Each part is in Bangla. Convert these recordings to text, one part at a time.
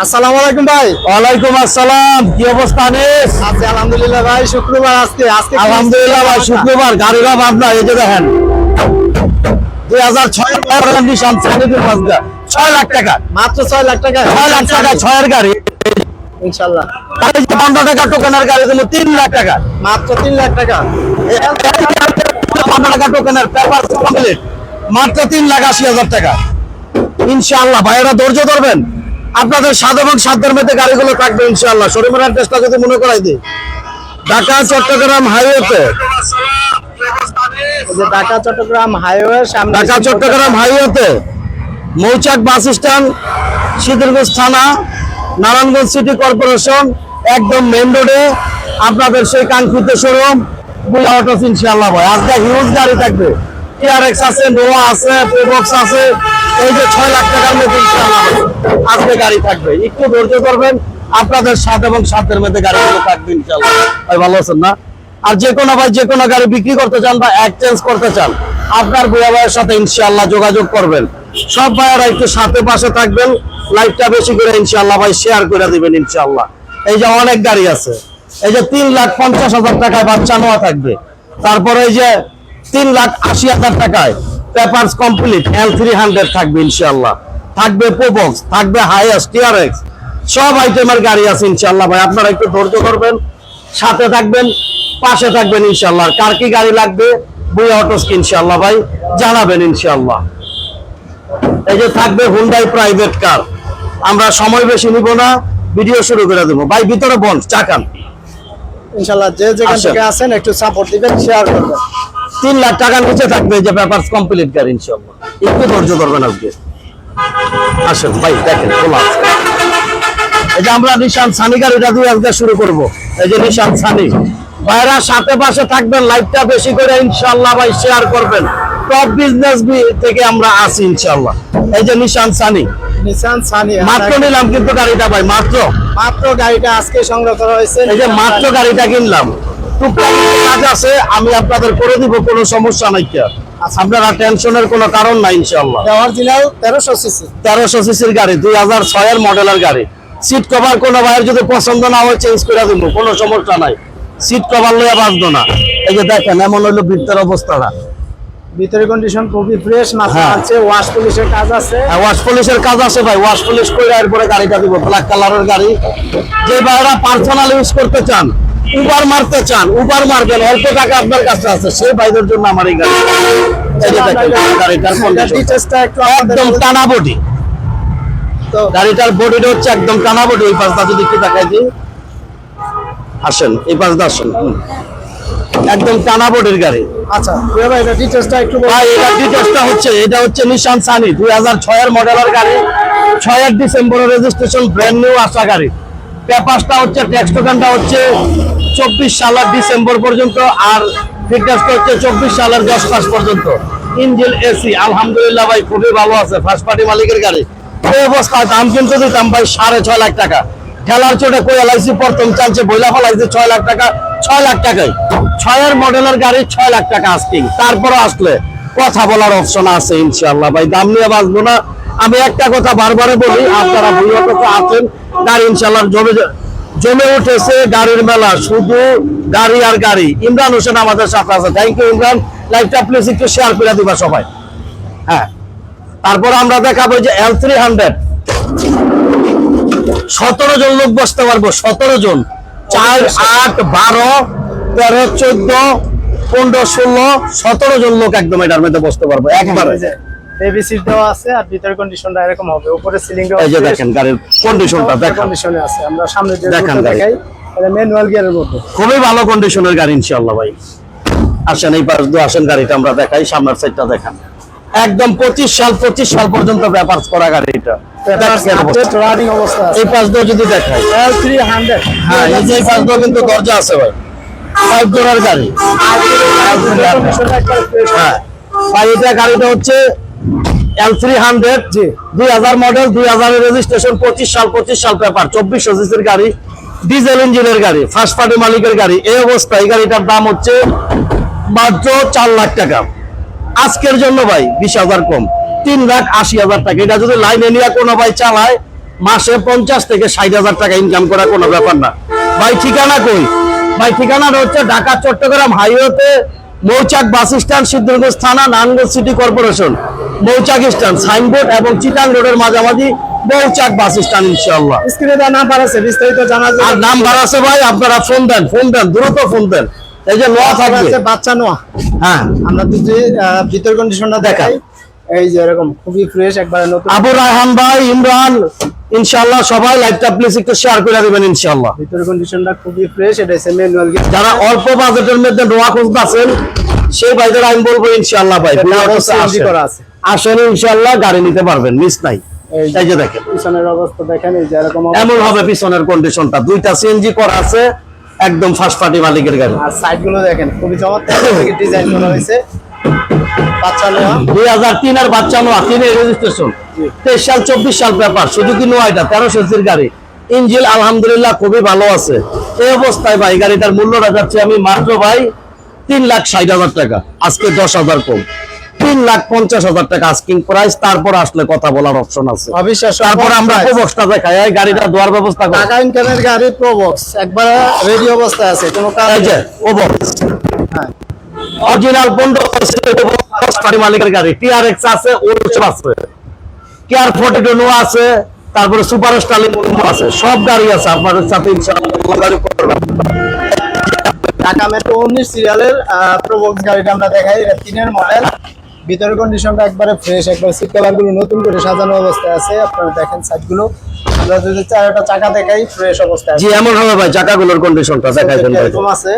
আসসালামু আলাইকুম ভাই। ওয়ালাইকুম আসসালাম। কি অবস্থা আনিস? আজকে আলহামদুলিল্লাহ ভাই শুক্রবার আজকে আজকে আলহামদুলিল্লাহ ভাই শুক্রবার গাড়ির আপনার এই যে দেখেন। দুই হাজার ছয় কন্ডিশন ছয় লাখ টাকা। মাত্র ছয় লাখ টাকা। ছয় লাখ টাকা ছয়ের গাড়ি। ইনশাল্লাহ। তাহলে যে পনেরো টাকা টোকেনের গাড়ি দিল তিন লাখ টাকা। মাত্র তিন লাখ টাকা। পনেরো টাকা টোকেনের পেপার কমপ্লিট মাত্র তিন লাখ আশি হাজার টাকা। ইনশাআল্লাহ ভাইয়েরা ধৈর্য ধরবেন। আপনাদের স্বাদ এবং সাধ্যের মধ্যে গাড়িগুলো থাকবে ইনশাল্লাহ শরীরের অ্যাড্রেসটা যদি মনে করাই দিই। ঢাকা চট্টগ্রাম হাইওয়েতে ঢাকা চট্টগ্রাম হাইওয়ে ঢাকা চট্টগ্রাম হাইওয়েতে মৌচাক বাস স্ট্যান্ড সিদ্ধিরগঞ্জ থানা নারায়ণগঞ্জ সিটি কর্পোরেশন একদম মেন রোডে আপনাদের সেই কাঙ্ক্ষিত শোরুম বুয়া অটো ইনশাআল্লাহ ভাই। আজকে হিউজ গাড়ি থাকবে। টিআরএক্স আছে নোয়া আছে প্রবক্স আছে, এই যে ছয় লাখ টাকার মধ্যে আজকে গাড়ি থাকবে। একটু ধৈর্য করবেন আপনাদের সাত এবং সাতের মধ্যে গাড়িগুলো থাকবে ইনশাআল্লাহ। ভাই, ভালো আছেন না? আর যে কোনো ভাই, যে কোনো গাড়ি বিক্রি করতে চান বা এক্সচেঞ্জ করতে চান, আপনার বুয়া ভাইয়ের সাথে ইনশাআল্লাহ যোগাযোগ করবেন। সব ভাইয়েরা একটু সাথে পাশে থাকবেন, লাইভটা বেশি করে ইনশাল্লাহ ভাই শেয়ার করে দিবেন ইনশাআল্লাহ। এই যে অনেক গাড়ি আছে, এই যে তিন লাখ পঞ্চাশ হাজার টাকায় বাচ্চা নেওয়া থাকবে। তারপরে এই যে তিন লাখ আশি হাজার টাকায় papers complete L three hundred থাকবে ইনশাআল্লাহ। থাকবে পোবক্স থাকবে হাইয়েস্ট সব আইটেমের গাড়ি আছে ইনশাল্লাহ ভাই আপনারা একটু ধৈর্য করবেন সাথে থাকবেন পাশে থাকবেন ইনশাআল্লাহ। আর কার কি গাড়ি লাগবে বুয়া অটোস ইনশাল্লাহ ভাই জানাবেন ইনশাল্লাহ এই যে থাকবে হুন্ডাই প্রাইভেট কার আমরা সময় বেশি নিব না ভিডিও শুরু করে দেবো। ভাই ভিতরে বল চাকান। ইনশাল্লাহ যে যেখান থেকে আছেন একটু সাপোর্ট দিবেন শেয়ার করবেন। তিন লাখ টাকার নিচে থাকবে যে পেপারস কমপ্লিট গাড়ি ইনশাআল্লাহ। একটু ধৈর্য ধরবেন আজকে। আসেন ভাই দেখেন খোলা এই যে আমরা নিশান সানি গাড়িটা দিয়ে আজকে শুরু করব। এই যে নিশান সানি। ভাইরা সাথে পাশে থাকবেন লাইভটা বেশি করে ইনশাআল্লাহ ভাই শেয়ার করবেন। টপ বিজনেস থেকে আমরা আসি ইনশাআল্লাহ। এই যে নিশান সানি। মাত্র নিলাম কিন্তু গাড়িটা ভাই মাত্র। মাত্র গাড়িটা আজকে সংগ্রহ করা হয়েছে। এই যে মাত্র গাড়িটা কিনলাম। টুকটাক কাজ আছে আমি আপনাদের করে দিব কোনো সমস্যা নাই কি আপনারা টেনশনের কোনো কারণ নাই ইনশাআল্লাহ। অরিজিনাল তেরোশো সিসি। তেরোশো সিসির গাড়ি দুই হাজার ছয়ের মডেলের গাড়ি। সিট কভার কোনো ভাইয়ের যদি পছন্দ না হয় চেঞ্জ করে দিব কোনো সমস্যা নাই। সিট কভার লইয়া বাঁচবো না। এই যে দেখেন এমন হইল বৃত্তের অবস্থাটা। ভিতরে কন্ডিশন খুবই ফ্রেশ হ্যাঁ। আছে ওয়াশ পুলিশের কাজ আছে। ওয়াশ পলিশের কাজ আছে ভাই ওয়াশ পলিশ করে এরপরে গাড়িটা দিব ব্ল্যাক কালারের গাড়ি। যে ভাইরা পার্সোনাল ইউজ করতে চান উবার মারতে চান উবার মারবেন অল্প টাকা আপনার কাছে আছে সেই ভাইদের জন্য আমার এই গাড়ি। একদম টানা বডি গাড়িটার বডিটা হচ্ছে একদম টানা বডি পাশটা যদি একটু দেখাই দিই। আসেন এই পাশটা আসেন একদম টানা বডির গাড়ি। আচ্ছা ভাই এটা ডিটেলসটা একটু ভাই এটা ডিটেলসটা হচ্ছে এটা হচ্ছে নিশান সানি দুই হাজার ছয়ের মডেলের গাড়ি। ছয়ের ডিসেম্বরের রেজিস্ট্রেশন ব্র্যান্ড নিউ আসা গাড়ি। পেপারসটা হচ্ছে ট্যাক্স টোকেনটা হচ্ছে চব্বিশ সালের ডিসেম্বর পর্যন্ত আর ফিটনেসটা হচ্ছে চব্বিশ সালের দশ মাস পর্যন্ত। ইঞ্জিন এসি, আলহামদুলিল্লাহ ভাই, খুবই ভালো আছে ফার্স্ট পার্টি মালিকের গাড়ি। এই অবস্থায় দাম কিন্তু দিতাম ভাই সাড়ে ছয় লাখ টাকা। ঠেলার চোটে কই এলাইছি প্রথম চালছে বইলা ফেলাইছে ছয় লাখ টাকা, ছয় লাখ টাকায় ছয়ের মডেলের গাড়ি ছয় লাখ টাকা আস্কিং তারপরে আসলে কথা বলার অপশন আছে ইনশাল্লাহ ভাই, দাম নিয়ে বাঁচবো না। আমি একটা কথা বারবারে বলি, আপনারা কথা আছেন। গাড়ি ইনশাআল্লাহ জমে জমে উঠেছে গাড়ির মেলা, শুধু গাড়ি আর গাড়ি। ইমরান হোসেন আমাদের সাথে আছে। Thank you Imran. লাইভটা প্লিজ একটু শেয়ার করে দিবা সবাই। হ্যাঁ। তারপর আমরা দেখাবো যে এল থ্রি হান্ড্রেড সতেরো জন লোক বসতে পারব। সতেরো জন। চার, আট, বারো, তেরো, চোদ্দ, পনেরো, ষোলো, সতেরো জন লোক একদম এটার মধ্যে বসতে পারব। একবারে। বেবি সিট দেওয়া আছে আর ভিতরে কন্ডিশনটা এরকম হবে উপরে সিলিং এই যে দেখেন গাড়ির কন্ডিশনটা দেখেন কন্ডিশনে আছে আমরা সামনে যে দেখান দেখাই এটা ম্যানুয়াল গিয়ারের মধ্যে খুবই ভালো কন্ডিশনের গাড়ি ইনশাল্লাহ ভাই আসেন এই পাশ দিয়ে আসেন গাড়িটা আমরা দেখাই সামনের সাইডটা দেখান একদম পঁচিশ সাল পঁচিশ সাল পর্যন্ত ব্যাপার করা গাড়ি এটা দেখেন অবস্থা। এই পাশ দিয়ে যদি দেখাই এল থ্রি হান্ড্রেড হ্যাঁ এই যে পাশ দিয়ে কিন্তু দরজা আছে ভাই ফাইভ গাড়ি হ্যাঁ ভাই এটা গাড়িটা হচ্ছে এল থ্রি হান্ড্রেড জি। দুই হাজার মডেল দুই হাজারের রেজিস্ট্রেশন পঁচিশ সাল পঁচিশ সাল পেপার চব্বিশ পঁচিশের গাড়ি ডিজেল ইঞ্জিনের গাড়ি ফার্স্ট পার্টি মালিকের গাড়ি এই অবস্থায় গাড়িটার দাম হচ্ছে মাত্র চার লাখ টাকা। আজকের জন্য ভাই বিশ হাজার কম তিন লাখ আশি হাজার টাকা। এটা যদি লাইনে নিয়ে কোনো ভাই চালায় মাসে পঞ্চাশ থেকে ষাট হাজার টাকা ইনকাম করা কোনো ব্যাপার না। ভাই ঠিকানা কই? ভাই ঠিকানাটা হচ্ছে ঢাকা চট্টগ্রাম হাইওয়েতে মৌচাক বাস স্ট্যান্ড সিদ্ধগঞ্জ থানা Narayanganj city corporation. Mouchak stand signboard এবং চিটাং রোডের মাঝামাঝি মৌচাক বাস স্ট্যান্ড ইনশাল্লাহ স্ক্রিনে দেওয়া নাম্বার আছে বিস্তারিত জানা আর যায় নাম্বার আছে ভাই আপনারা ফোন দেন ফোন দেন দ্রুত ফোন দেন। এই যে লোয়া থাকবে। বাচ্চা নোয়া। হ্যাঁ। আমরা যদি ভিতর কন্ডিশনটা দেখাই এই যে এরকম খুবই ফ্রেশ একবারে নতুন। আবু রায়হান ভাই ইমরান ইনশাআল্লাহ সবাই লাইভটা প্লিজ একটু শেয়ার করে দিবেন ইনশাআল্লাহ। ভিতর কন্ডিশনটা খুবই ফ্রেশ এটা হচ্ছে ম্যানুয়াল যারা অল্প বাজেটের মধ্যে নোয়া খুঁজতেছেন সেই ভাইদের আমি বলব ইনশাআল্লাহ ভাই আসেন। ইনশাআল্লাহ গাড়ি নিতে পারবেন মিস নাই। এই যে- দেখেন। পিছনের অবস্থা দেখেন এই যে এরকম এমন হবে পিছনের কন্ডিশনটা দুইটা সিএনজি করা আছে একদম ফার্স্ট পার্টি মালিকের গাড়ি। আর সাইডগুলো দেখেন খুবই চমৎকার ডিজাইন করা হয়েছে। বাচ্চা নোয়া দুই হাজার তিন আর বাচ্চা নোয়া তিনের রেজিস্ট্রেশন তেইশ সাল চব্বিশ সাল শুধু কি নোয়াটা তেরো সিসির গাড়ি। ইঞ্জিল আলহামদুলিল্লাহ খুবই ভালো আছে। এই অবস্থায় ভাই গাড়িটার মূল্যটা যাচ্ছে আমি মাত্র ভাই তিন লাখ ষাট হাজার টাকা আজকে দশ হাজার কম। তিন লাখ পঞ্চাশ হাজার টাকা আস্কিং প্রাইস তারপর আসলে কথা বলার অপশন আছে। তারপর আমরা প্রবক্সটা দেখাই এই গাড়িটা দেওয়ার ব্যবস্থা করি। টাকা ইনকামের গাড়ি প্রবক্স একবার রেডি অবস্থায় আছে কোনো কাজ প্রবক্স। অরিজিনাল পনেরো মালিকের গাড়ি টিআরএক্স আছে ওরস আছে। কেয়ার ফোর্টি টু আছে তারপরে সুপার স্টার্লিং আছে সব গাড়ি আছে আপনাদের সাথে। ঢাকা মেট্রো উনিশ সিরিয়ালের প্রবক্স গাড়িটা আমরা দেখাই এটা তিনের মডেল ভিতরের কন্ডিশনটা একবারে ফ্রেশ একবার সিট কভার নতুন করে সাজানো অবস্থায় আছে আপনারা দেখেন সাইডগুলো আমরা যদি চারটা চাকা দেখাই ফ্রেশ অবস্থায় জি এমন হবে ভাই চাকাগুলোর কন্ডিশনটা দেখাই দেন এরকম আছে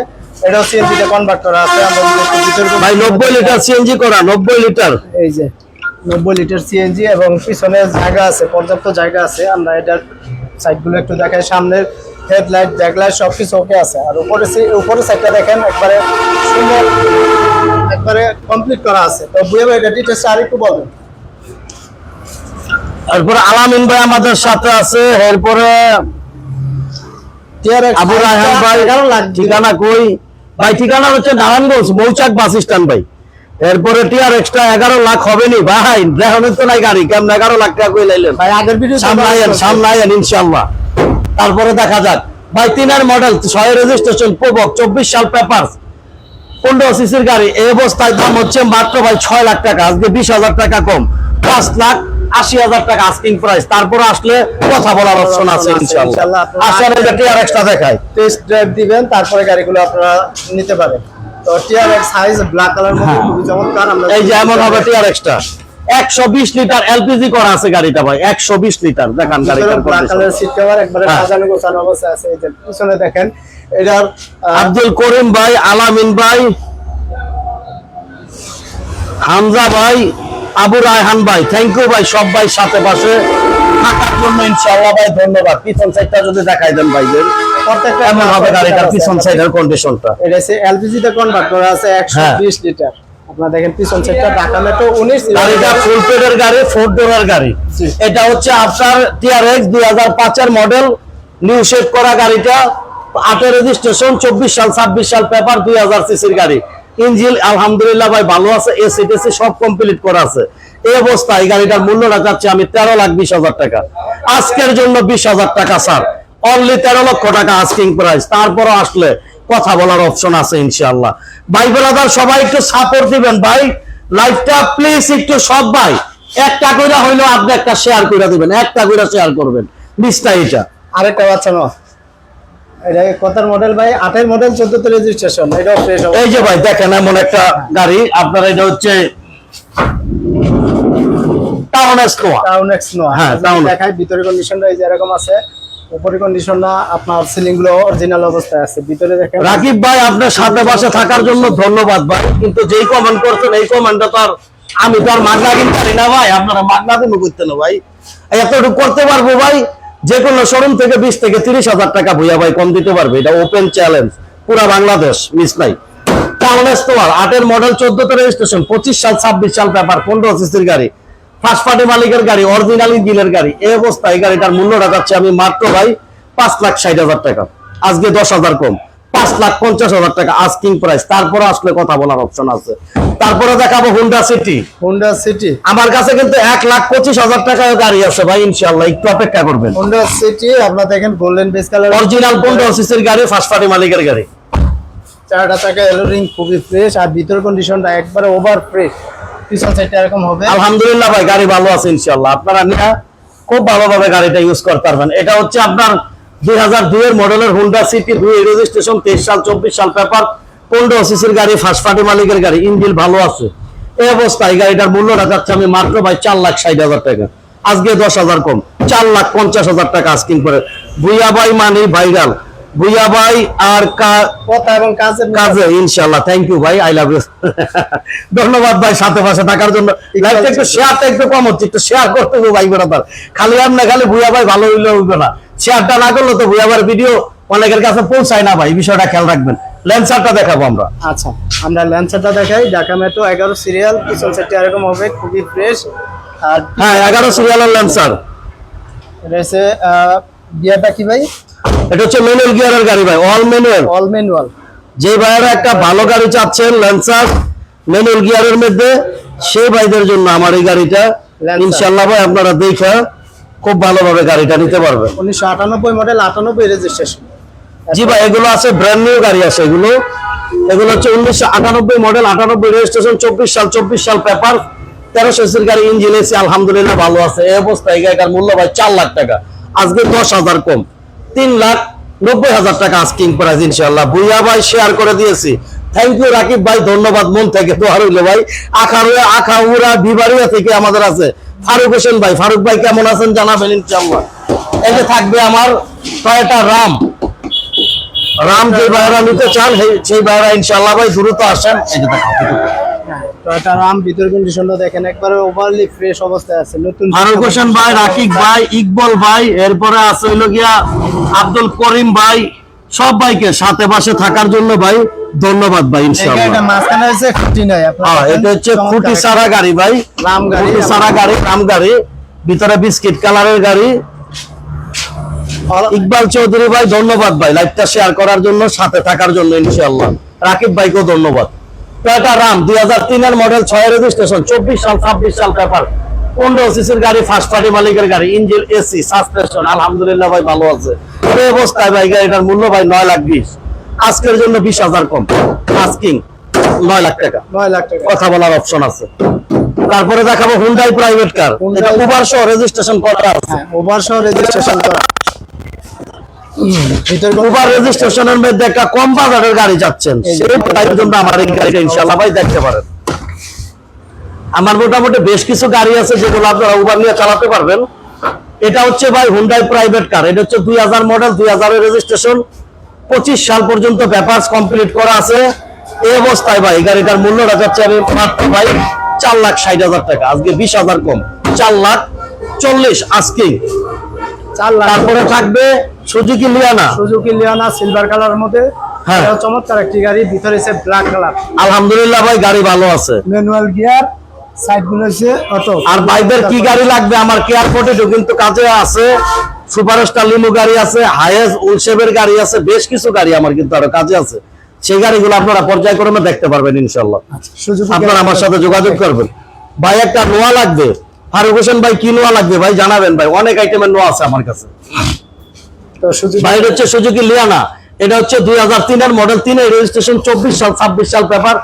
এটাও সিএনজি তে কনভার্ট করা আছে। আমরা ভাই condition নব্বই দেখাই, লিটার সিএনজি করা নব্বই লিটার এই যে। নব্বই লিটার সিএনজি এবং পিছনে জায়গা আছে পর্যাপ্ত জায়গা আছে। আমরা এটার সাইডগুলো একটু দেখাই। সামনের হেডলাইট ব্যাকলাইট সব কিছু ওকে আছে। আর উপরে উপরে সাইডটা দেখেন একবারে সুন্দর একবারে কমপ্লিট করা আছে। তো বুয়ে ভাই এটা ডিটেলস আর একটু বলবেন তারপরে আলামিন ভাই আমাদের সাথে আছে। এরপরে আবু রায়হান ভাই ঠিকানা কই? ভাই ঠিকানা হচ্ছে নারায়ণগঞ্জ মৌচাক বাস স্ট্যান্ড ভাই। এরপরে টিআর এক্সট্রা এগারো লাখ হবে নি ভাই। দেখানোর তো নাই গাড়ি কেমন এগারো লাখ টাকা কই লাইলেন? ভাই আগের ভিডিও সামলাইয়েন সামলাইয়েন ইনশাল্লাহ তারপরে দেখা যাক। ভাই তিনের মডেল ছয় রেজিস্ট্রেশন প্রবক চব্বিশ সাল পেপার পনেরো সিসির গাড়ি এই অবস্থায় দাম হচ্ছে মাত্র ভাই ছয় লাখ টাকা আজকে বিশ হাজার টাকা কম। পাঁচ লাখ আশি হাজার টাকা আস্কিং প্রাইস তারপরে আসলে কথা বলার অপশন আছে ইনশাল্লাহ আসলে টিআর এক্সট্রা দেখায় টেস্ট ড্রাইভ দিবেন তারপরে গাড়িগুলো আপনারা নিতে পারেন। তো টিআরএক্স সাইজ ব্ল্যাক কালার মধ্যে খুবই চমৎকার আমরা হ্যাঁ। এই যে এমন হবে টিআর এক্সট্রা লিটার এলপিজি করা আছে গাড়িটা ভাই একশো বিশ লিটার। দেখান গাড়িটার ব্ল্যাক কালার সিট কভার একবারে হ্যাঁ। সাজানো গোছানো অবস্থায় আছে এই যে পিছনে দেখেন এটার আব্দুল করিম ভাই আলামিন ভাই হামজা ভাই আবু রায়হান ভাই। থ্যাংক ইউ ভাই সব ভাই সাথে পাশে থাকার জন্য ইনশাআল্লাহ ভাই ধন্যবাদ। পিছন সাইডটা যদি দেখাই দেন ভাইদের। প্রত্যেকটা এমন হবে গাড়িটার পিছন সাইডের কন্ডিশনটা এটা হচ্ছে এলপিজি তে কনভার্ট করা আছে একশো হ্যাঁ। বিশ লিটার। আপনারা দেখেন পিছন সাইডটা ঢাকা মেট্রো উনিশ গাড়িটা ফুল পেডের গাড়ি ফোর ডোরের গাড়ি। এটা হচ্ছে আপনার টিআরএক্স দুই হাজার পাঁচের মডেল নিউ শেপ করা গাড়িটা আটের রেজিস্ট্রেশন চব্বিশ সাল ছাব্বিশ সাল পেপার দুই হাজার সিসির গাড়ি। ইঞ্জিল আলহামদুলিল্লাহ ভাই ভালো আছে এসি টেসি সব কমপ্লিট করা আছে। এই অবস্থায় এই গাড়িটার মূল্যটা যাচ্ছে আমি তেরো লাখ বিশ হাজার টাকা। আজকের জন্য বিশ হাজার টাকা স্যার। অনলি তেরো লক্ষ টাকা আস্কিং প্রাইস তারপরও আসলে কথা বলার অপশন আছে ইনশাআল্লাহ। ভাই ব্রাদার সবাই একটু সাপোর্ট দিবেন ভাই। লাইভটা প্লিজ একটু সব ভাই। একটা করে হইলেও আপনি একটা শেয়ার করে দিবেন। একটা করে শেয়ার করবেন। লিস্টটা এটা আরেকটা বাচ্চা ন এটা কতার মডেল ভাই আটের মডেল চোদ্দতে রেজিস্ট্রেশন এটাও ফ্রেশ এই যে ভাই দেখেন এমন একটা গাড়ি। আপনার এটা হচ্ছে town X Esquire town X হ্যাঁ, Town X। দেখায় ভিতরে কন্ডিশনটা এই যে এরকম আছে। উপরে কন্ডিশনটা আপনার সিলিংগুলো অরিজিনাল অবস্থায় আছে। ভিতরে দেখেন রাকিব ভাই, আপনার সাথে থাকার জন্য ধন্যবাদ ভাই, কিন্তু যেই করছেন, এই তো আর আমি তো আর কিনতে না ভাই, আপনারা করতে না ভাই। এতটুকু করতে পারব ভাই, যে কোনো শোরুম থেকে বিশ থেকে তিরিশ হাজার টাকা ভুইয়া ভাই কম দিতে পারবে, এটা ওপেন চ্যালেঞ্জ পুরা বাংলাদেশ মিস নাই। তোমার, আটের মডেল চোদ্দতে রেজিস্ট্রেশন পঁচিশ সাল, ছাব্বিশ সাল পেপার পনেরো সিসির গাড়ি। ফার্স্ট পার্টি মালিকের গাড়ি অরিজিনাল ইঞ্জিনের গাড়ি এই অবস্থায় গাড়িটার মূল্যটা যাচ্ছে আমি মাত্র ভাই পাঁচ লাখ ষাট হাজার টাকা। আজকে দশ হাজার কম পাঁচ লাখ পঞ্চাশ হাজার টাকা আস্কিং প্রাইস তারপরে আসলে কথা বলার অপশন আছে। তারপরে দেখাবো হুন্ডা সিটি হোন্ডা সিটি আমার কাছে কিন্তু এক লাখ পঁচিশ হাজার টাকায় গাড়ি আছে ভাই ইনশাল্লাহ একটু অপেক্ষা করবেন। হোন্ডা সিটি আপনার দেখেন গোল্ডেন বেস কালার অরিজিনাল পনেরো সিসির গাড়ি ফার্স্ট পার্টি মালিকের গাড়ি। চারটা চাকা এলো রিং খুবই ফ্রেশ আর ভিতর কন্ডিশনটা একবারে ওভার ফ্রেশ আলহামদুলিল্লাহ ভাই, গাড়ি ভালো আছে আপনারা নিয়ে খুব ভালোভাবে গাড়িটা ইউজ করতে পারবেন। এটা হচ্ছে আপনার দুই মডেলের হুন্ডা সিটি দুই রেজিস্ট্রেশন তেইশ সাল, চব্বিশ সাল পেপার পনেরো সিসির গাড়ি ফার্স্ট মালিকের গাড়ি ইঞ্জিন ভালো আছে। এই অবস্থায় গাড়িটার মূল্যটা যাচ্ছে আমি মাত্র ভাই চার লাখ ষাট হাজার টাকা। আজকে দশ হাজার কম, চার লাখ পঞ্চাশ হাজার টাকা আস্কিং করে। ভুইয়া ভাই মানি ভাইরাল ভুইয়া ভাই আর কথা এবং কাজের কাজে ইনশাল্লাহ থ্যাংক ইউ ভাই আই লাভ ইউ ধন্যবাদ ভাই সাথে পাশে থাকার জন্য। লাইভটা একটু শেয়ারটা একটু কম হচ্ছে একটু শেয়ার করতে হবে ভাই বেড়াতার খালি আর না খালি ভুয়া ভাই ভালো হইলে হইবে না। শেয়ারটা না করলে তো ভুয়া ভাইয়ের ভিডিও অনেকের কাছে পৌঁছায় না ভাই বিষয়টা খেয়াল রাখবেন। লেন্সারটা দেখাবো আমরা। আচ্ছা আমরা ল্যান্সারটা দেখাই। ঢাকা মেট্রো এগারো সিরিয়াল পিছন সাইডটা এরকম হবে খুবই ফ্রেশ আর হ্যাঁ এগারো সিরিয়ালের লেন্সার রয়েছে গিয়ারটা কি ভাই? এটা হচ্ছে ম্যানুয়াল গিয়ারের গাড়ি ভাই অল ম্যানুয়াল অল ম্যানুয়াল যে ভাইয়েরা একটা ভালো গাড়ি চাচ্ছেন ল্যান্সার ম্যানুয়াল গিয়ারের মধ্যে সেই ভাইদের জন্য আমার এই গাড়িটা। ইনশাল্লাহ ভাই আপনারা দেখে খুব ভালোভাবে গাড়িটা নিতে পারবেন। উনিশশো আটানব্বই মডেল আটানব্বই রেজিস্ট্রেশন জি ভাই এগুলো আছে ব্র্যান্ড নিউ গাড়ি আছে এগুলো। এগুলো হচ্ছে উনিশশো আটানব্বই মডেল আটানব্বই রেজিস্ট্রেশন চব্বিশ সাল চব্বিশ সাল পেপার তেরোশো সিসির গাড়ি ইঞ্জিন এসি আলহামদুলিল্লাহ ভালো আছে। এই অবস্থায় এই গাড়িটার মূল্য ভাই চার লাখ টাকা। আজকে দশ হাজার কম। তিন লাখ নব্বই হাজার টাকা আস্কিং প্রাইস ইনশাল্লাহ ভুইয়া ভাই শেয়ার করে দিয়েছি। থ্যাংক ইউ রাকিব ভাই, ধন্যবাদ। মন থেকে আর হইল ভাই। আখাউড়া আখাউড়া বিবাড়িয়া থেকে আমাদের আছে। ফারুক হোসেন ভাই, ফারুক ভাই কেমন আছেন জানাবেন ইনশাল্লাহ এই যে থাকবে আমার টয়টা রাম। রাম যে ভাইরা নিতে চান, সেই- ভাইরা ইনশাল্লাহ ভাই দ্রুত আসেন। এই যে টয়টা রাম ভিতর কন্ডিশনটা দেখেন একবারে ওভারলি ফ্রেশ অবস্থায় আছে নতুন ফারুক হোসেন ভাই রাকিব ভাই ইকবল ভাই এরপরে আছে হইল গিয়া আব্দুল করিম ভাই সব ভাইকে সাথে পাশে থাকার জন্য ভাই ধন্যবাদ ভাই এই ইনশাল্লাহ মাঝখানে হচ্ছে খুঁটি নাই হ্যাঁ এটা হচ্ছে খুঁটি সারা গাড়ি ভাই রাম গাড়ি সারা গাড়ি। রাম গাড়ি ভিতরে বিস্কিট কালারের গাড়ি। ইকবাল চৌধুরী ভাই ধন্যবাদ ভাই লাইভটা শেয়ার করার জন্য সাথে থাকার জন্য ইনশাআল্লাহ। রাকিব ভাইকেও ধন্যবাদ। টয়টা রাম দুই হাজার তিনের মডেল ছয় রেজিস্ট্রেশন চব্বিশ সাল ছাব্বিশ সাল পেপার পনেরো সিসির গাড়ি ফার্স্ট পার্টি মালিকের গাড়ি ইঞ্জিন এসি সাসপেনশন আলহামদুলিল্লাহ ভাই ভালো আছে। এই অবস্থায় ভাই গাড়িটার মূল্য ভাই নয় লাখ বিশ। আজকের জন্য বিশ হাজার কম। আস্কিং নয় লাখ টাকা। নয় লাখ টাকা। কথা বলার অপশন আছে। তারপরে দেখাবো হুন্ডাই প্রাইভেট কার এটা উবার সহ রেজিস্ট্রেশন করা আছে। হ্যাঁ ওভার সহ রেজিস্ট্রেশন করা। উবার রেজিস্ট্রেশনের মধ্যে একটা কম বাজারের গাড়ি যাচ্ছেন সেই জন্য আমার এই গাড়িটা ইনশাআল্লাহ ভাই দেখতে পারেন। আমার মোটামুটি বেশ কিছু গাড়ি আছে যেগুলো আপনারা উবার নিয়ে চালাতে পারবেন। এটা হচ্ছে ভাই হুন্ডাই প্রাইভেট কার এটা হচ্ছে দুই হাজার মডেল দুই হাজারের রেজিস্ট্রেশন পঁচিশ সাল পর্যন্ত পেপার্স কমপ্লিট করা আছে। এই অবস্থায় ভাই গাড়িটার মূল্যটা যাচ্ছে আমি মাত্র ভাই চার লাখ ষাট হাজার টাকা। আজকে বিশ হাজার কম চার লাখ চল্লিশ আজকে তারপরে থাকবে Suzuki Liana Suzuki Liana silver কালারের মধ্যে। হ্যাঁ। চমৎকার একটি গাড়ি ভিতরে হচ্ছে ব্ল্যাক কালার আলহামদুলিল্লাহ ভাই গাড়ি ভালো আছে। ম্যানুয়াল গিয়ার হচ্ছে আর কি গাড়ি লাগবে? আমার কেয়ার পটেটো কিন্তু কাজে আছে। লিমো গাড়ি আছে হায়েস গাড়ি আছে বেশ কিছু গাড়ি আমার কিন্তু আরও কাজে আছে। সেই গাড়িগুলো আপনারা পর্যায়ক্রমে দেখতে পারবেন ইনশাল্লাহ সুজুকি আপনারা আমার সাথে যোগাযোগ করবেন। ভাই একটা নোয়া লাগবে। ফারুক হোসেন ভাই কি নোয়া লাগবে ভাই? জানাবেন ভাই। অনেক আইটেমের নোয়া আছে আমার কাছে। ভাই হচ্ছে সুজুকি লিয়ানা। এটা হচ্ছে দুই হাজার তিনের মডেল তিনের রেজিস্ট্রেশন চব্বিশ সাল ছাব্বিশ সাল পেপার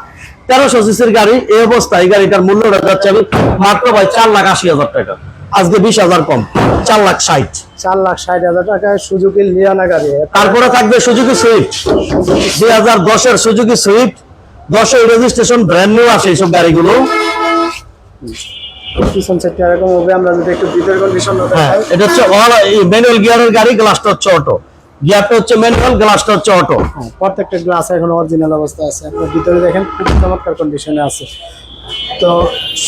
তেরোশো সিসির গাড়ি এই অবস্থায় গাড়িটার মূল্য যাচ্ছে আমি মাত্র ভাই চার লাখ আশি হাজার টাকা। আজকে বিশ হাজার কম চার লাখ ষাট। চার লাখ ষাট হাজার টাকায় সুজুকি লিয়ানা গাড়ি। তারপরে থাকবে সুজুকি সুইফট। দুই হাজার দশের সুজুকি সুইফট দশের রেজিস্ট্রেশন ব্র্যান্ড নিউ আসে এইসব গাড়িগুলো। পিছন সাইডটা এরকম হবে আমরা যদি একটু ভিতর কন্ডিশন হ্যাঁ এটা হচ্ছে অল ম্যানুয়াল গিয়ারের গাড়ি গ্লাসটা হচ্ছে অটো গিয়ারটা হচ্ছে ম্যানুয়াল গ্লাসটা হচ্ছে অটো প্রত্যেকটা গ্লাস এখন অরিজিনাল অবস্থা আছে। আপনার ভিতরে দেখেন খুব চমৎকার কন্ডিশনে আছে। তো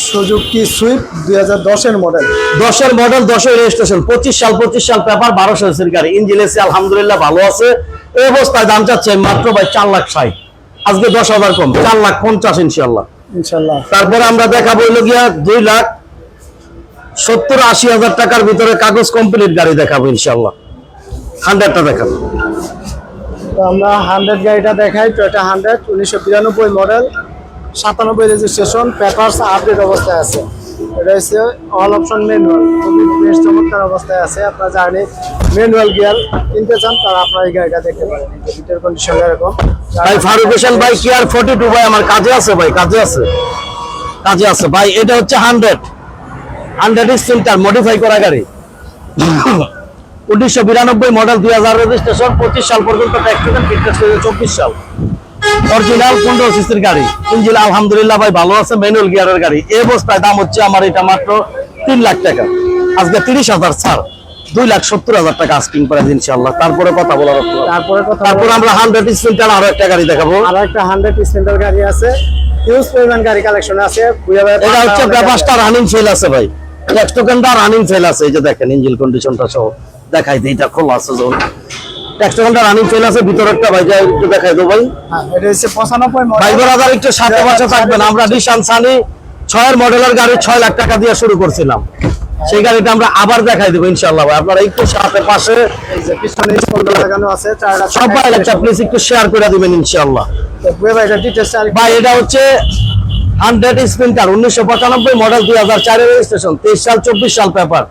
সুজুকি সুইফট দুই হাজার দশের মডেল দশের মডেল দশের রেজিস্ট্রেশন পঁচিশ সাল পঁচিশ সাল পেপার বারোশো এসির গাড়ি। ইঞ্জিন এসি আলহামদুলিল্লাহ ভালো আছে। এই অবস্থায় দাম চাচ্ছে মাত্র ভাই চার লাখ ষাট। আজকে দশ হাজার কম চার লাখ পঞ্চাশ ইনশাল্লাহ ইনশাল্লাহ তারপরে আমরা দেখাবো হইল গিয়া দুই লাখ সত্তর আশি হাজার টাকার ভিতরে কাগজ কমপ্লিট গাড়ি দেখাবো ইনশাল্লাহ হান্ড্রেডটা দেখাবো। তো আমরা হান্ড্রেড গাড়িটা দেখাই টয়টা হান্ড্রেড উনিশশো বিরানব্বই মডেল সাতানব্বই রেজিস্ট্রেশন পেপার্স আপডেট অবস্থায় আছে। এটা হচ্ছে অল অপশন ম্যানুয়াল খুবই বেশ চমৎকার অবস্থায় আছে, আপনারা জানি ম্যানুয়াল গিয়ার কিনতে চান, তারা আপনারা এই গাড়িটা দেখতে পারেন। ভিতর কন্ডিশন এরকম। ভাই ভাই, কি আর টু ভাই, আমার কাজে আছে, ভাই, কাজে আছে। কাজে আছে। ভাই, এটা হচ্ছে হান্ড্রেড হান্ড্রেড সেন্টার মডিফাই করা গাড়ি। উনিশশো বিরানব্বই মডেল দুই হাজার রেজিস্ট্রেশন, পঁচিশ সাল পর্যন্ত ট্যাক্স চব্বিশ সাল। অরিজিনাল পনেরো সিসির গাড়ি। ইঞ্জিন আলহামদুলিল্লাহ ভাই ভালো আছে ম্যানুয়াল গিয়ারের গাড়ি। এই অবস্থায় দাম হচ্ছে আমার এটা মাত্র তিন লাখ টাকা। আজকে তিরিশ হাজার ছাড় দুই লাখ সত্তর হাজার টাকা আস্কিং প্রাইস ইনশাল্লাহ তারপরে কথা বলার তারপরে কথা তারপর আমরা হান্ড্রেড স্পিনটার আরও একটা গাড়ি দেখাবো। আরও একটা হান্ড্রেড স্পেন্ডার গাড়ি আছে। হিউজ পরিমাণ গাড়ি কালেকশন আছে। এটা হচ্ছে ব্যাপারটা রানিং ফেল আছে ভাই। রানিং ফেল আছে। এই যে দেখেন ইঞ্জিন কন্ডিশনটা সহ। দেখাই দিই এটা খোলা আছে যখন টেক্সটোকেনটা রানিং ফেল আছে ভিতরেরটা ভাই যা একটু দেখাই ভাই হ্যাঁ, এটা হচ্ছে পঁচানব্বই ভাই মডেল একটু সাথে পাশে থাকবেন আমরা নিশান সানি ছয়ের মডেলের গাড়ি ছয় লাখ টাকা দিয়ে শুরু করছিলাম। সেই গাড়িটা আমরা আবার দেখাই দেবো ইনশাল্লাহ ভাই। আপনারা একটু সাথে পাশে লাগানো আছে চারটা সবাই একটা প্লিজ একটু শেয়ার করে দিবেন ইনশাল্লাহ ভাই এটা ভাই এটা হচ্ছে হান্ড্রেড স্প্রিন্টার উনিশশো পঁচানব্বই মডেল দুই হাজার চারের রেজিস্ট্রেশন তেইশ সাল চব্বিশ সাল পেপার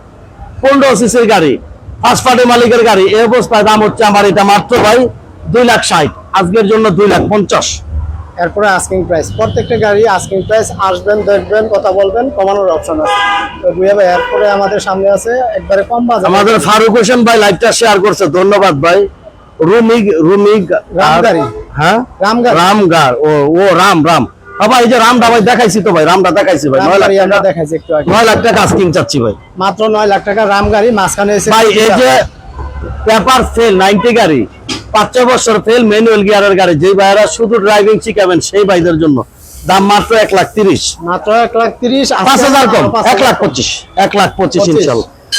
পনেরো সিসির গাড়ি। ফার্স্ট পার্টি মালিকের গাড়ি। এই অবস্থায় দাম হচ্ছে আমার এটা মাত্র ভাই দুই লাখ ষাট। আজকের জন্য দুই লাখ পঞ্চাশ। এরপরে আস্কিং প্রাইস প্রত্যেকটা গাড়ি আস্কিং প্রাইস আসবেন দেখবেন কথা বলবেন কমানোর অপশন আছে। তো ভাই এরপরে আমাদের সামনে আছে একবারে কম বাজার। আমাদের ফারুক হোসেন ভাই লাইভটা শেয়ার করছে। ধন্যবাদ ভাই। রুমিগ রুমিগ রামগাড়ি। হ্যাঁ? রামগাড়ি। রামগার ও ও রাম রাম। বাবা এই যে রামটা ভাই দেখাইছি তো ভাই রামটা দেখাইছি ভাই লাখ টাকা। দেখাইছি একটু আগে। নয় লাখ টাকা আস্কিং চাচ্ছি ভাই। মাত্র লাখ টাকা রাম গাড়ি মাঝখানে এসে ভাই এই যে পেপার ফেল নাইনটি গাড়ি পাঁচ বছর ফেল ম্যানুয়াল গিয়ারের গাড়ি যেই শুধু ড্রাইভিং শিখাবেন সেই ভাইদের জন্য। দাম মাত্র এক লাখ তিরিশ। মাত্র এক লাখ কম লাখ কম। পঁচিশ এক লাখ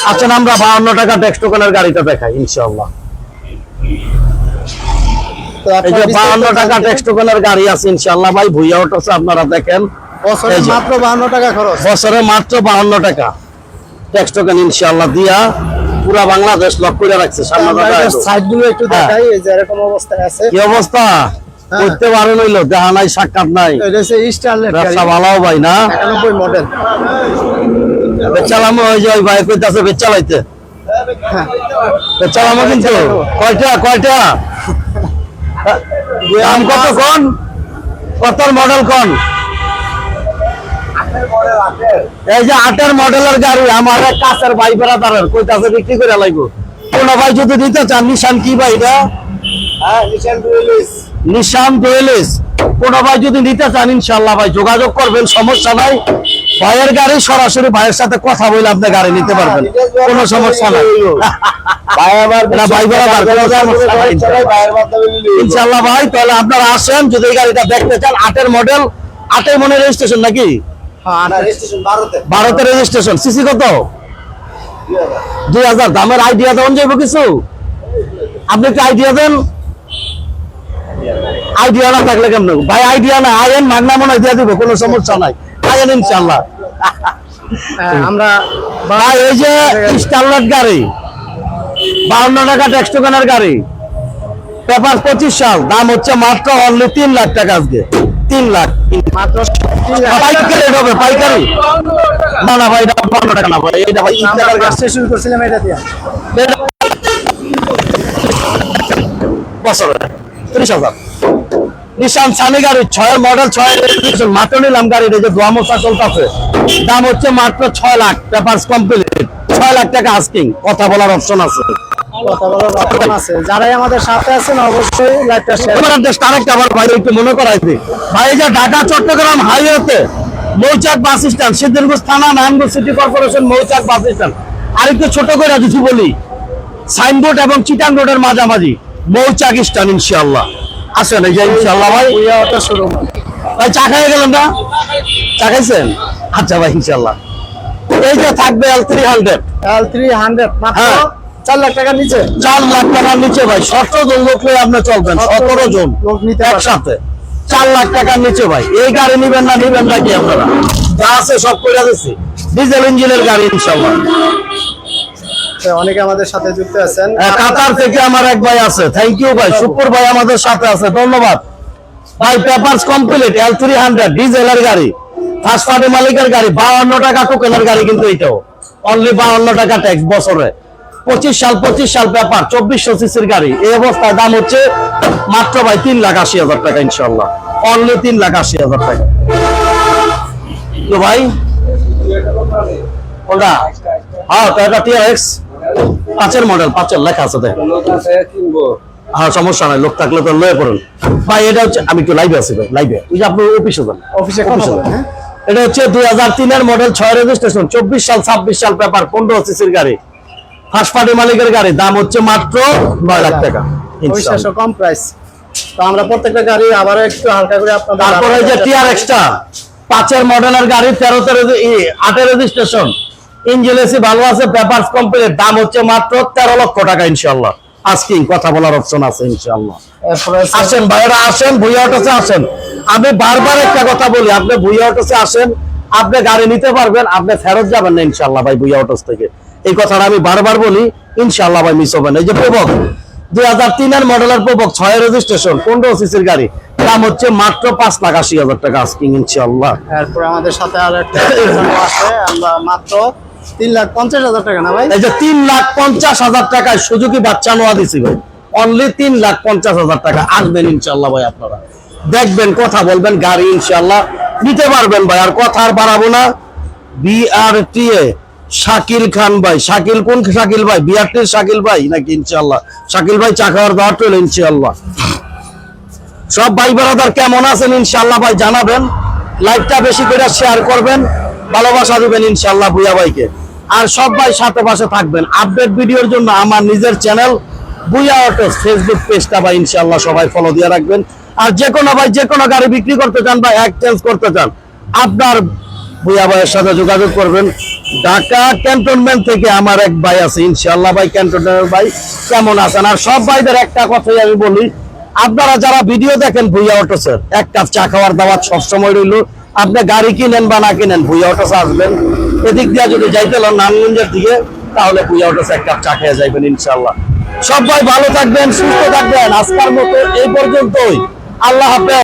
আচ্ছা আমরা বাহান্ন টাকা ট্যাক্স টোকেনের গাড়িটা দেখাই ইনশাল্লাহ। বাহান্ন টাকা ট্যাক্স টোকেনের গাড়ি আছে ইনশাল্লাহ ভাই ভুইয়া অটোসে আপনারা দেখেন। বছরে মাত্র বাহান্ন টাকা খরচ। বছরে মাত্র বাহান্ন টাকা। ট্যাক্স টোকেন ইনশাল্লাহ দিয়া পুরা বাংলাদেশ লক করে রাখছে একটু হ্যাঁ। দেখাই এই যে এরকম অবস্থায় আছে। কি অবস্থা? করতে হইল দেখা নাই সাক্ষাৎ নাই। ব্যবসা ভালো ভাই না? একানব্বই মডেল বেচালামো ওই যে ওই ভাই কইতাছে বেচালাইতে। হ্যাঁ। বেচালামো কিন্তু। কয়টা কয়টা? দাম কত কোন? কত মডেল কোন? এই যে আটের মডেলের গাড়ি আমার কাছের ভাই বেড়াদারের কইতাছে বিক্রি করে লাগবো কোন ভাই যদি দিতে চান নিশান কি ভাই এটা? নিশান ডুয়েলিস কোন ভাই যদি নিতে চান ইনশাল্লাহ ভাই যোগাযোগ করবেন সমস্যা নাই। ভাইয়ের গাড়ি সরাসরি ভাইয়ের সাথে কথা বলে আপনি গাড়ি নিতে পারবেন। কোনো সমস্যা নাই। ইনশাল্লাহ। ভাই তাহলে আপনারা আসেন যদি এই গাড়িটা দেখতে চান আটের মডেল আটের মনে রেজিস্ট্রেশন নাকি? হ্যাঁ ভারতের রেজিস্ট্রেশন সিসি কত? দুই হাজার। দামের আইডিয়া দেওয়া যাইব কিছু? আপনি কি আইডিয়া দেন। আইডিয়া না থাকলে কেমন? ভাই আইডিয়া না আইন মাগনা মনে দিয়ে দিব কোনো সমস্যা নাই। আইন ইনশাল্লাহ হ্যাঁ, আমরা ভাই এই যে স্টারলাইট গাড়ি বাউন্ন টাকা ট্যাক্স টোকানের গাড়ি পেপার পঁচিশ সাল দাম হচ্ছে মাত্র অনলি তিন লাখ টাকা আজকে। তিন লাখ। মাত্র পাইকারি হবে পাইকারি। না না ভাই এটা বাউন্ন টাকা না ভাই এটা ভাই শুরু করছিলাম এটা দিয়ে। বছরে। ত্রিশ হাজার। নিশান সানি গাড়ি ছয় মডেল ছয় রেজিস্ট্রেশন মাত্র নিলাম গাড়ি এই যে দোয়া মশা চলতেছে দাম হচ্ছে মাত্র ছয় লাখ পেপার কমপ্লিট ছয় লাখ টাকা আস্কিং কথা বলার অপশন আছে। যারাই আমাদের সাথে আছেন অবশ্যই ভাই একটু মনে ভাই যে ঢাকা চট্টগ্রাম হাইওয়েতে মৌচাক বাস স্ট্যান্ড থানা Narayanganj city corporation Mouchak bus stand আরেকটু ছোট করে বলি। সাইনবোর্ড এবং চিটাং রোডের মাঝামাঝি মৌচাক স্ট্যান্ড ইনশাআল্লাহ। আসেন এই যে ইনশাআল্লাহ ভাই। শোরুম ভাই চা খাইয়ে গেলেন না? চা খাইছেন? আচ্ছা ভাই ইনশাআল্লাহ। এই যে থাকবে L three hundred L three hundred. চার লাখ টাকার নিচে। চার লাখ টাকার নিচে ভাই সতেরো জন লোক নিয়ে আপনি চলবেন সতেরো জন লোক নিতে। একসাথে। চার লাখ টাকার নিচে ভাই এই গাড়ি নিবেন না নিবেন না কি আপনারা? যা আছে সব করে দিচ্ছি ডিজেল ইঞ্জিনের গাড়ি ইনশাল্লাহ অনেকে আমাদের সাথে যুক্ত আছেন। কাতার থেকে আমার এক ভাই আছে। থ্যাংক ইউ ভাই, শুকুর ভাই আমাদের সাথে আছে, ধন্যবাদ। ভাই, papers complete L three hundred ডিজেলের গাড়ি ফার্স্ট পার্টি মালিকের গাড়ি বাউন্ন টাকা টোকেনের গাড়ি কিন্তু এটাও অনলি বাউন্ন টাকা ট্যাক্স বছরে। পঁচিশ সাল পঁচিশ সাল পেপার, চব্বিশশো সিসির গাড়ি। এই অবস্থায় দাম হচ্ছে মাত্র ভাই তিন লাখ আশি হাজার টাকা ইনশাল্লাহ অনলি তিন লাখ আশি হাজার টাকা। তো ভাই, কোনটা? হ্যাঁ টয়োটা টিআরএক্স পাঁচের মডেল পাঁচের লেখা আছে দেখ। হ্যাঁ সমস্যা নাই লোক থাকলে তো লয়ে পড়ুন। ভাই এটা হচ্ছে আমি একটু লাইভে আছি ভাই লাইভে ওই যে আপনার অফিসে যান। অফিসে বলেন হ্যাঁ। এটা হচ্ছে দুই হাজার তিনের মডেল ছয় রেজিস্ট্রেশন চব্বিশ সাল ছাব্বিশ সাল পেপার পনেরো সিসির গাড়ি। ফার্স্ট পার্টি মালিকের গাড়ি দাম হচ্ছে মাত্র নয় লাখ টাকা। কম প্রাইস তো আমরা প্রত্যেকটা গাড়ি আবার একটু হালকা করে আপনাদের তারপরে এই যে টিআর এক্সট্রা পাঁচের মডেলের গাড়ি তেরোতে আটের রেজিস্ট্রেশন ইঞ্জিন এসি ভালো আছে পেপারস কমপ্লিট দাম হচ্ছে মাত্র তেরো লক্ষ টাকা ইনশাল্লাহ আজকিং কথা বলার অপশন আছে ইনশাল্লাহ আসেন ভাইরা আসেন ভুইয়া অটোসে আসেন। আমি বারবার একটা কথা বলি আপনি ভুইয়া অটোসে আসেন আপনি গাড়ি নিতে পারবেন আপনি ফেরত যাবেন না ইনশাল্লাহ ভাই ভুইয়া অটোস থেকে। এই কথাটা আমি বারবার বলি ইনশাল্লাহ ভাই মিস হবে না। এই যে প্রবক দুই হাজার তিনের মডেলের প্রবক ছয় রেজিস্ট্রেশন পনেরো সিসির গাড়ি দাম হচ্ছে মাত্র পাঁচ লাখ আশি হাজার টাকা আজকিং ইনশাল্লাহ এরপরে আমাদের সাথে আর একটা আছে আমরা মাত্র ভাই? দেখবেন, কথা বলবেন, গাড়ি ইনশাল্লাহ নিতে পারবেন ভাই, আর কথা আর বাড়াবো না। শাকিল খান ভাই। শাকিল কোন শাকিল ভাই? শাকিল ভাই নাকি ইনশাল্লাহ শাকিল ভাই চা খাওয়ার দাওয়ার চলে ইনশাল্লাহ সব ভাই বারাদার কেমন আছেন ইনশাল্লাহ ভাই জানাবেন। লাইভটা বেশি করে শেয়ার করবেন। ভালোবাসা দেবেন ইনশাল্লাহ ভুয়া ভাইকে। আর সব ভাই সাথে পাশে থাকবেন। আপডেট ভিডিওর জন্য আমার নিজের চ্যানেল বুয়া অটোস ফেসবুক পেজটা ভাই ইনশাল্লাহ সবাই ফলো দিয়ে রাখবেন। আর যে কোনো ভাই, যে কোনো গাড়ি বিক্রি করতে চান বা এক্সচেঞ্জ করতে চান, আপনার ভুয়া ভাইয়ের সাথে যোগাযোগ করবেন। ঢাকা ক্যান্টনমেন্ট থেকে আমার এক ভাই আছে। ইনশাল্লাহ ভাই ক্যান্টনমেন্টের ভাই কেমন আছেন? আর সব ভাইদের একটা কথাই আমি বলি, আপনারা যারা ভিডিও দেখেন ভুইয়া অটোসের, এক কাপ চা খাওয়ার দাওয়াত সবসময় রইল। আপনি গাড়ি কিনেন বা না কিনেন ভুইয়া অটোস আসবেন। এদিক দিয়ে যদি যাইতে হন নারায়ণগঞ্জের দিকে, তাহলে ভুইয়া অটোস এক কাপ চা খেয়ে যাইবেন ইনশাল্লাহ সবাই ভালো থাকবেন, সুস্থ থাকবেন। আজকের মতো এই পর্যন্তই। আল্লাহ হাফেজ।